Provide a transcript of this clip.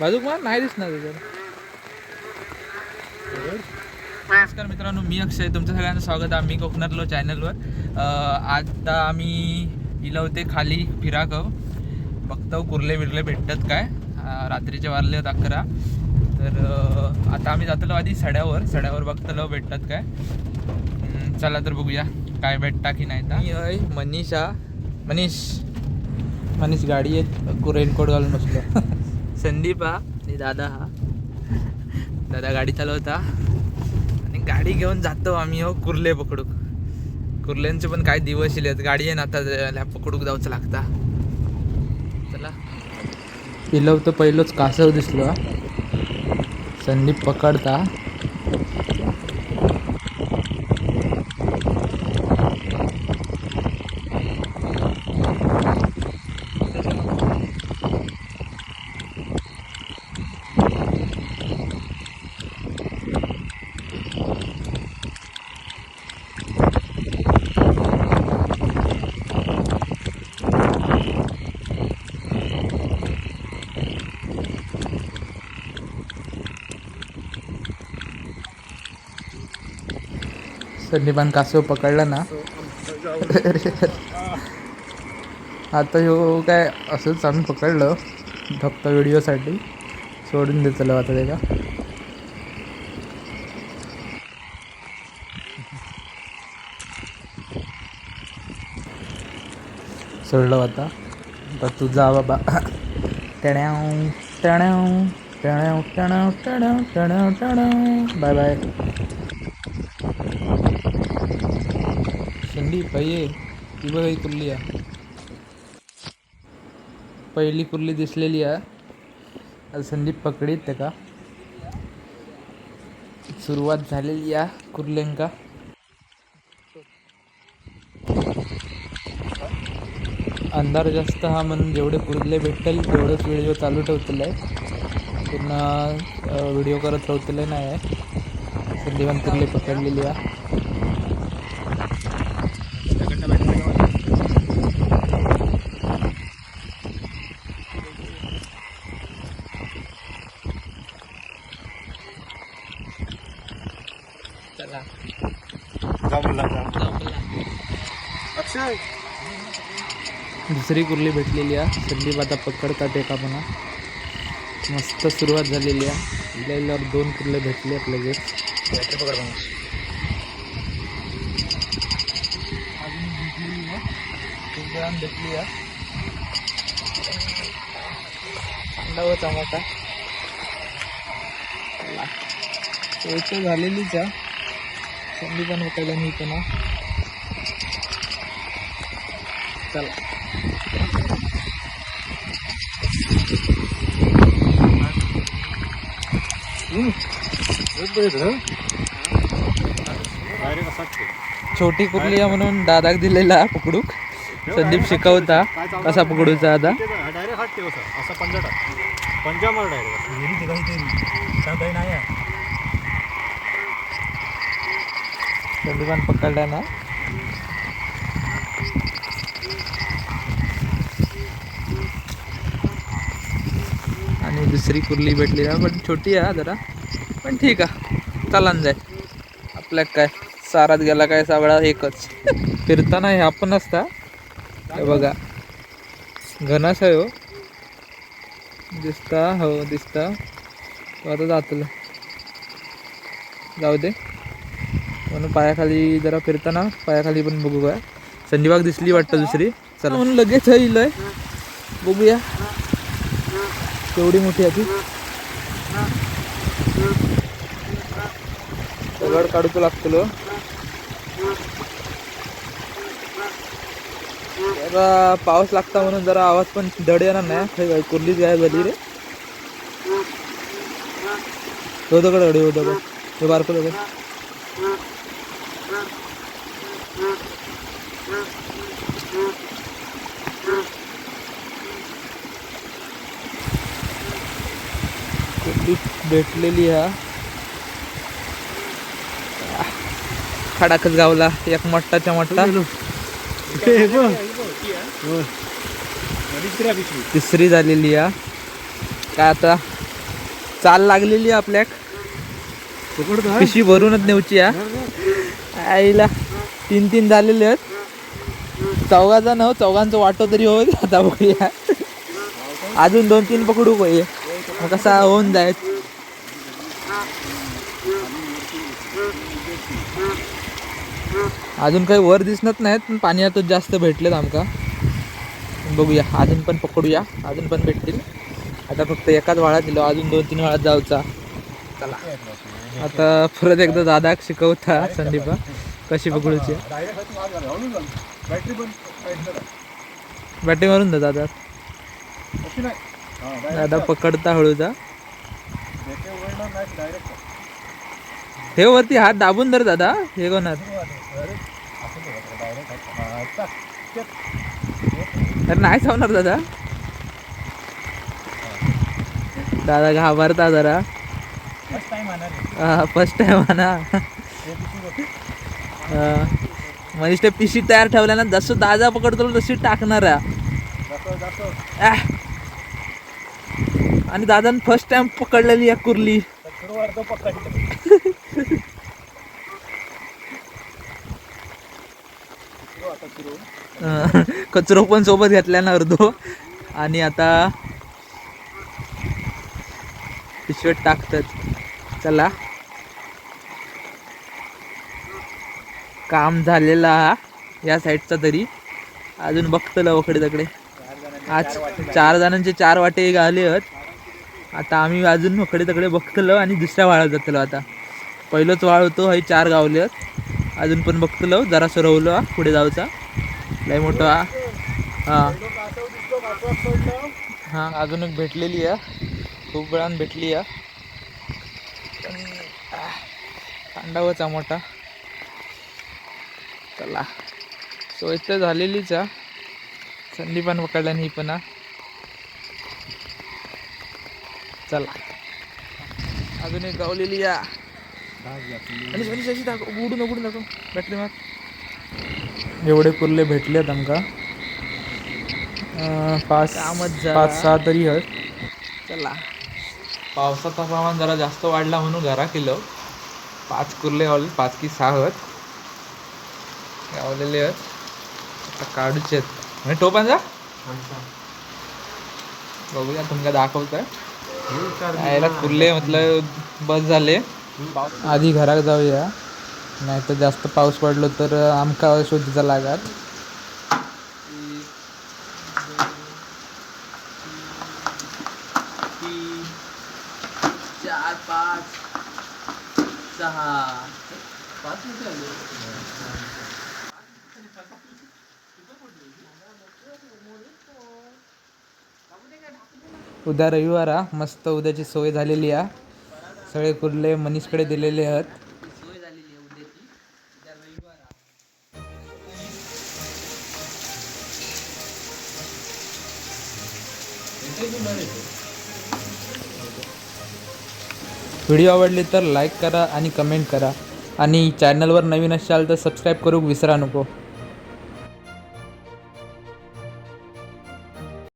बाजूक मला नाही दिसणार त्याच्यावर नमस्कार मित्रांनो मी अक्षय. तुमचं सगळ्यांचं स्वागत आहे. मी कोकणातलो चॅनलवर. आता आम्ही इला होते खाली फिराकव बघतो कुर्ले बिर्ले भेटतात काय. रात्रीचे वारले आहेत अकरा. तर आता आम्ही जातलो आधी सड्यावर. सड्यावर बघतलो भेटतात काय. चला तर बघूया. काय भेटता की नाही मनीषा. मनीष. मनीष गाडी आहे रेनकोट घालून बसलो. संदीप हा आणि दादा हा. दादा गाडी चालवता. आणि गाडी घेऊन जातो आम्ही हो कुर्ले पकडूक. कुर्ल्यांचे पण काय दिवस येले गाडी आहे ना आता पकडूक जाऊचं लागता. चला. पिलव तर पहिलोच कासव दिसलो. संदीप पकडता. त्यांनी पण कासव पकडला ना. आता ह्यो काय असंच आम्ही पकडलं फक्त व्हिडिओसाठी. सोडून देतलो आता त्याला. सोडलं आता. आता तू जा बाबा. टण्याव टण्याव टण्याव टण्याव टण्याव टण्याव टण्याव. Bye bye. संदीप पाहिजे ती बघा ही कुर्ली आहे. पहिली कुर्ली दिसलेली आहे. आता संदीप पकडीत ते का? सुरुवात झालेली आहे कुर्ल्यांका अंधार जास्त हा म्हणून जेवढे कुर्ले भेटेल तेवढंच व्हिडिओ चालू ठेवतील आहे पुन्हा व्हिडिओ करत ठेवतील नाही आहे. संदीपान कुर्ली पकडलेली आहे चला अक्षय दुसरी कुर्ली भेटलेली आहे. संदीप आता पकडतात एका पुन्हा मस्त सुरुवात झालेली आहे. इल्यावर दोन कुर्ले भेटले लगेच. पकड अजून भेटलेली भेटली आहे. अंडा व टमाटा पोहोच झालेलीच आहे संदीपान होता मी पण चला डायरेक्ट असाच छोटी कुर्ली आहे म्हणून दादाक दिलेला पकडूक. संदीप शिकवता कसा पकडूचा आता डायरेक्ट हात ठेव असा पंजा टाक पंजा मार डायरेक्ट संदीपान पकडला ना. दुसरी कुर्ली भेटली ना पण छोटी आहे जरा. पण ठीक आहे. चालान जाय. आपल्या काय सारात गेला काय सगळा एकच. फिरताना हे आपण असता. हे बघा. घनास आहे हो. दिसता हो दिसता. तो आता जातलं जाऊ दे. म्हणून पायाखाली जरा फिरताना पायाखाली पण बघू काय संजीबाग दिसली वाटतं दुसरी. चला. म्हणून लगेच येईल बघूया. केवढी मोठी आहे ती? दगड काढूचो लागतलो जरा पाऊस लागता म्हणून जरा आवाज पण धड येणार नाही. कुर्लीच गायब झाली रे. हो दगड हो दगड. हे बारको दगड कुर्ली भेटलेली हा. खडाकच गावला एक मट्टाच्या मट्टा. तिसऱ्या पिशवी तिसरी झालेली आहे काय आता? चाल लागलेली आहे आपल्याक. पिशवी भरूनच नेऊची आहे आईला तीन तीन झालेले आहेत. चौघाचा नव चौघांचं वाटो तरी होत आता बघूया. अजून दोन तीन पकडू पाहिजे कसा होऊन जायत अजून काही वर दिसत नाहीत पण पाणी आता जास्त भेटलेत आमका. बघूया अजून पण पकडूया अजून पण भेटतील. आता फक्त एकाच वाळा दिलो अजून दोन तीन वाळात जाऊचा. चला. आता परत एकदा दादा शिकवता संदीपा कशी पकडूची. बॅटरी मारून दा दादा. दादा पकडता हळूचा. हे वरती हात दाबून धर दादा. हे कोणात अरे नाही चावणार दादा. दादा घाबरता जरा. फर्स्ट टाइम म्हणा फर्स्ट टाइम ते पिशी तयार ठेवल्या ना जसं दादा पकडतो तशी टाकणार आणि दादानं फर्स्ट टाइम पकडलेली या कुर्ली सुरू अर्ध पकडलं आता सुरू अं, कचरो पण सोबत घेतला ना अर्धो. आणि आता पिशवट टाकतात. चला. काम झालेला हा या साईडचा तरी. अजून बघतलं वकडे तकडे. आज चार जणांचे चार वाटे गावले आहेत. आता आम्ही अजून वकडे तकडे बघतलो आणि दुसऱ्या वाळात जातलो आता. पहिलंच वाळ होतो हे चार गावले आहेत. अजून पण बघतलो जरा सरवलो पुढे जाऊचा. लय मोठं हा? हा. हा. अजून एक भेटलेली आहे. खूप वेळान भेटली आहे. पण आह, मोठा. चला. सोय तर झालेलीच आहे. संदीपान पकडल्या ही पण. चला. अजून एक गावलेली या आणि मनीष अशी दाखव उडून उडून दाखव. बॅटरी मार. एवढे कुर्ले भेटलेत आमका. पाच पाच सहा तरी आहेत. चला. पावसाचं प्रमाण जरा जास्त वाढला म्हणून घरा केलं. पाच कुर्ले गावले पाच की सहा आहेत. गावलेले आहेत. आता काढूचे आहेत. म्हणजे टोपांचा बघूया तुमका दाखवतोय. यायला कुर्ले म्हटलं बस झाले. आधी घरात जाऊया. नाही तर जास्त पाऊस पडलो तर आमका शोधीचा लागात. चार पाच सहा पाच उद्या रविवार मस्त उद्याची सोय झालेली आहे सगळे कुर्ले मनीषकडे दिलेले आहेत. व्हिडिओ आवडली तर लाईक करा आणि कमेंट करा. आणि चॅनलवर नवीन असाल तर सबस्क्राईब करू विसरा नको.